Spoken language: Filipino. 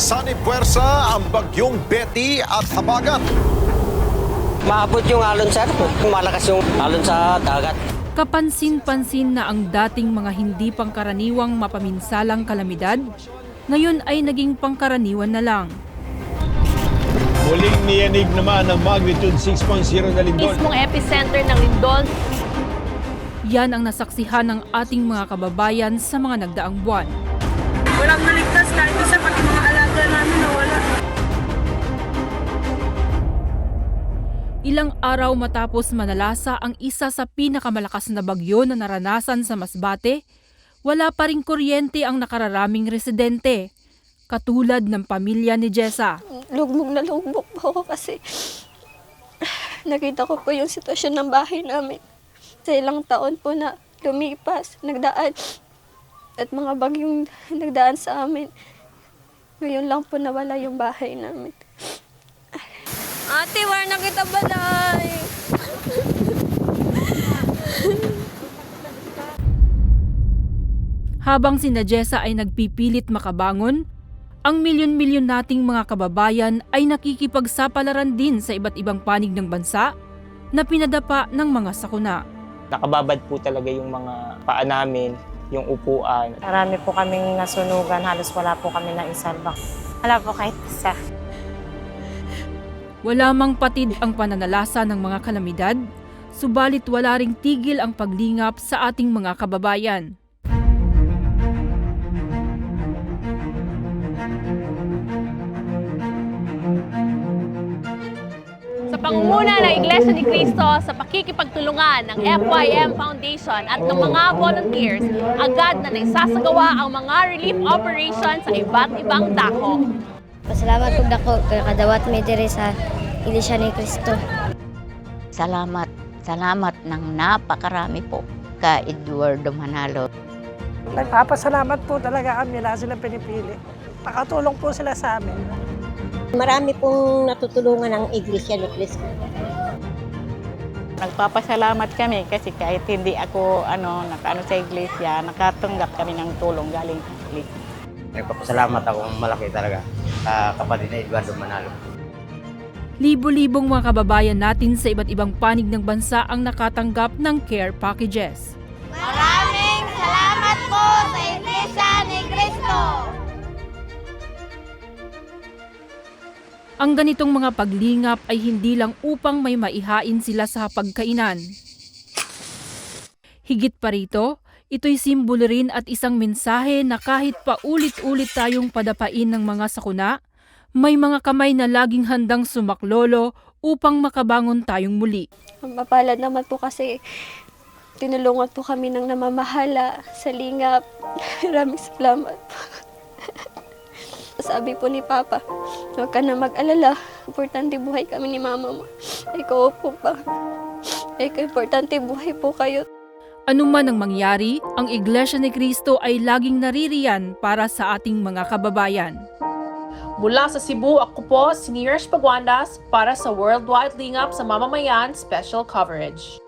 Sani Puwersa ang bagyong Betty at Habagat. Maabot yung alon sir, malakas yung alon sa dagat. Kapansin-pansin na ang dating mga hindi pangkaraniwang mapaminsalang kalamidad, ngayon ay naging pangkaraniwan na lang. Muling niyanig naman ang magnitude 6.0 na lindol. mismong epicenter ng lindol Yan ang nasaksihan ng ating mga kababayan sa mga nagdaang buwan. Walang naligtas kahit isa pati mga alaga namin nawala. Ilang araw matapos manalasa ang isa sa pinakamalakas na bagyo na naranasan sa Masbate, wala pa ring kuryente ang nakararaming residente, katulad ng pamilya ni Jessa. lugmok na lugmok po ako kasi nakita ko po yung sitwasyon ng bahay namin. Sa ilang taon po na lumipas, nagdaan, at mga bagyong nagdaan sa amin. Ngayon lang po nawala yung bahay namin. Ate, wala na kita balay. Habang si Jessa ay nagpipilit makabangon, ang milyon-milyon nating mga kababayan ay nakikipagsapalaran din sa iba't ibang panig ng bansa na pinadapa ng mga sakuna. nakababad po talaga yung mga paa namin, yung upuan. Marami po kaming nasunugan, halos wala po kami na isalba. Wala po kahit isa. Wala mang patid ang pananalasa ng mga kalamidad, subalit wala ring tigil ang paglingap sa ating mga kababayan. Pangunguna ng Iglesia ni Cristo sa pakikipagtulungan ng FYM Foundation at ng mga volunteers, agad na naisasagawa ang mga relief operations sa iba't ibang dako. Pasalamat po dako kay kadawat mi diri sa Iglesia ni Cristo. Salamat, salamat ng napakarami po ka Eduardo Manalo. Nagpapasalamat po talaga kami na sila pinipili. Nakatulong po sila sa amin. Marami pong natutulungan ng Iglesia ni Cristo. Nagpapasalamat kami kasi kahit hindi ako ano, nakaano sa iglesia, nakatanggap kami ng tulong galing sa iglesia. Nagpapasalamat ako malaki talaga sa kapatid na Eduardo Manalo. Libo-libong mga kababayan natin sa iba't ibang panig ng bansa ang nakatanggap ng care packages. Maraming salamat po sa Iglesia ni Cristo. Ang ganitong mga paglingap ay hindi lang upang may maihain sila sa pagkainan. Higit pa rito, ito'y simbolo rin at isang mensahe na kahit pa ulit-ulit tayong padapain ng mga sakuna, may mga kamay na laging handang sumaklolo upang makabangon tayong muli. Mapalad naman po kasi tinulungan po kami ng namamahala sa lingap. Maraming salamat po. Sabi po ni Papa, huwag ka na mag-alala. Importante buhay kami ni Mama mo. Ikaw po pa. Ikaw, importante buhay po kayo. Anuman ang mangyari, ang Iglesia ni Cristo ay laging naririyan para sa ating mga kababayan. Mula sa Cebu, ako po si Neeraj Paguandas para sa Worldwide Lingap sa Mamamayan Special Coverage.